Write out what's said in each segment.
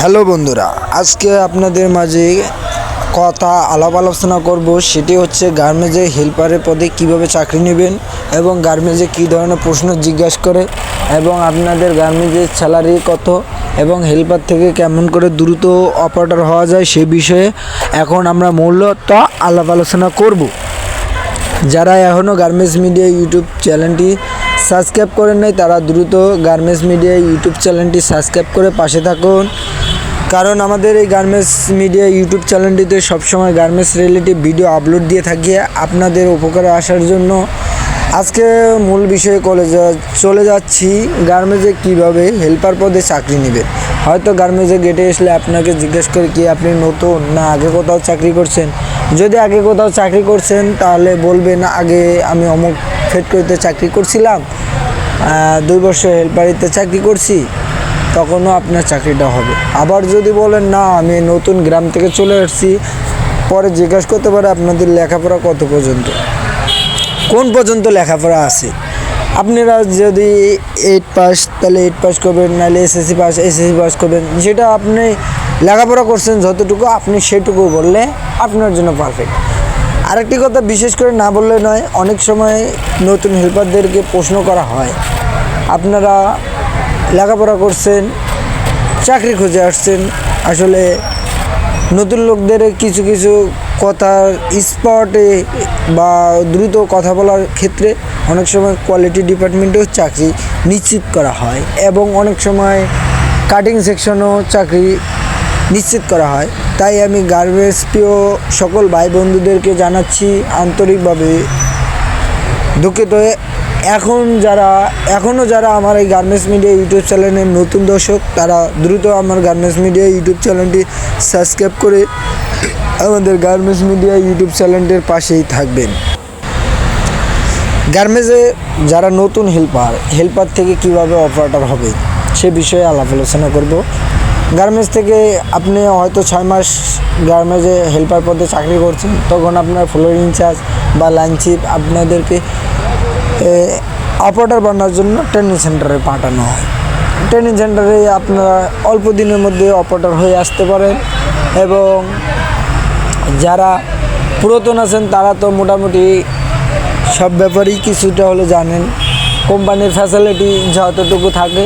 Hello বন্ধুরা, আজকে আপনাদের মাঝে কথা আলাপ আলোচনা করব। সেটি হচ্ছে গার্মেন্টসে হেল্পারের পদে কীভাবে চাকরি নেবেন এবং গার্মেন্টসে কী ধরনের প্রশ্ন জিজ্ঞাসা করে এবং আপনাদের গার্মেন্টসের স্যালারি কত এবং হেল্পার থেকে কেমন করে দ্রুত অপারেটর হওয়া যায় সে বিষয়ে এখন আমরা মূলত আলাপ আলোচনা করব। যারা এখনও গার্মেন্টস মিডিয়া ইউটিউব চ্যানেলটি সাবস্ক্রাইব করেন নাই, তারা দ্রুত গার্মেন্টস মিডিয়া ইউটিউব চ্যানেলটি সাবস্ক্রাইব করে পাশে থাকুন। কারণ আমাদের এই গার্মেন্টস মিডিয়া ইউটিউব চ্যানেলটিতে সবসময় গার্মেন্টস রিলেটিভ ভিডিও আপলোড দিয়ে থাকি আপনাদের উপকারে আসার জন্য। আজকে মূল বিষয়ে কলেজে চলে যাচ্ছি গার্মেন্টসে কীভাবে হেল্পার পদে চাকরি নেবে। হয়তো গার্মেন্টসে গেটে আসলে আপনাকে জিজ্ঞেস করে কি আপনি নতুন না আগে কোথাও চাকরি করছেন? যদি আগে কোথাও চাকরি করছেন, তাহলে বলবেন, আগে আমি অমুক ফ্যাক্টরিতে চাকরি করছিলাম দুই বছর হেল্পারিতে চাকরি করছি। তখনও আপনার চাকরিটা হবে। আবার যদি বলেন, না, আমি নতুন গ্রাম থেকে চলে আসছি, পরে জিজ্ঞাসা করতে পারে আপনাদের লেখাপড়া কত পর্যন্ত। কোন পর্যন্ত লেখাপড়া আছে? আপনারা যদি এইট পাস তাহলে এইট পাস করবেন, নাহলে এসএসসি পাস এসএসসি পাস করবেন। যেটা আপনি লেখাপড়া করছেন, যতটুকু আপনি সেটুকু বললে আপনার জন্য পারফেক্ট আরেকটি কথা বিশেষ করে না বললে নয়, অনেক সময় নতুন হেল্পারদেরকে প্রশ্ন করা হয়। আপনারা লেখাপড়া করছেন, চাকরি খুঁজে আসছেন, আসলে নতুন লোকদের কিছু কিছু কথার স্পটে বা দ্রুত কথা বলার ক্ষেত্রে অনেক সময় কোয়ালিটি ডিপার্টমেন্টেও চাকরি নিশ্চিত করা হয় এবং অনেক সময় কাটিং সেকশনও চাকরি নিশ্চিত করা হয়। তাই আমি গার্মেন্টস প্রিয় সকল ভাই বন্ধুদেরকে জানাচ্ছি, আন্তরিকভাবে দুঃখিত এখন যারা এখনও যারা আমার এই গার্মেন্টস মিডিয়া ইউটিউব চ্যানেলের নতুন দর্শক, তারা দ্রুত আমার গার্মেন্টস মিডিয়া ইউটিউব চ্যানেলটি সাবস্ক্রাইব করে আমাদের গার্মেন্টস মিডিয়া ইউটিউব চ্যানেলটির পাশেই থাকবেন। গার্মেন্টসে যারা নতুন হেল্পার হেল্পার থেকে কীভাবে অপারেটর হবে, সে বিষয়ে আলাপ আলোচনা করব। গার্মেন্টস থেকে আপনি হয়তো ছয় মাস গার্মেন্টসে হেল্পার পদে চাকরি করছেন, তখন আপনার ফ্লোর ইনচার্জ বা লাইন চিফ আপনাদেরকে অপারেটর বানানোর জন্য ট্রেনিং সেন্টারে পাঠানো হয়। ট্রেনিং সেন্টারে আপনারা অল্প দিনের মধ্যে অপারেটর হয়ে আসতে পারেন এবং যারা পুরাতন আছেন, তারা তো মোটামুটি সব ব্যাপারেই কিছুটা হলে জানেন। কোম্পানির ফ্যাসিলিটি যতটুকু থাকে,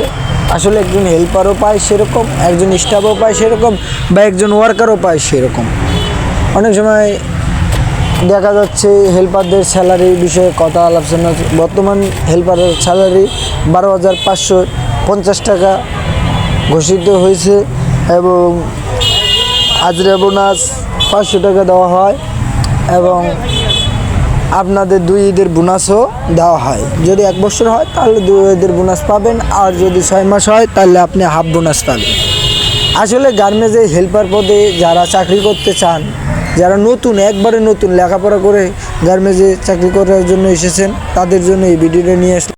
আসলে একজন হেল্পারও পায় সেরকম, একজন স্টাফও পায় সেরকম বা একজন ওয়ার্কারও পায় সেরকম। অনেক সময় দেখা যাচ্ছে হেল্পারদের স্যালারি বিষয়ে কথা আলোচনা বর্তমান হেল্পারের স্যালারি বারো হাজার পাঁচশো পঞ্চাশ টাকা ঘোষিত হয়েছে এবং হাজরা বোনাস পাঁচশো টাকা দেওয়া হয় এবং আপনাদের দুই ঈদের বোনাসও দেওয়া হয়। যদি এক বছর হয় তাহলে দুই ঈদের বোনাস পাবেন আর যদি ছয় মাস হয় তাহলে আপনি হাফ বোনাস পাবেন। আসলে গার্মেন্টসে হেল্পার পদে যারা চাকরি করতে চান যারা নতুন, একবারে নতুন লেখাপড়া করে গার্মেজে চাকরি করার জন্য এসেছেন, তাদের জন্য এই ভিডিওটা নিয়ে আসলাম।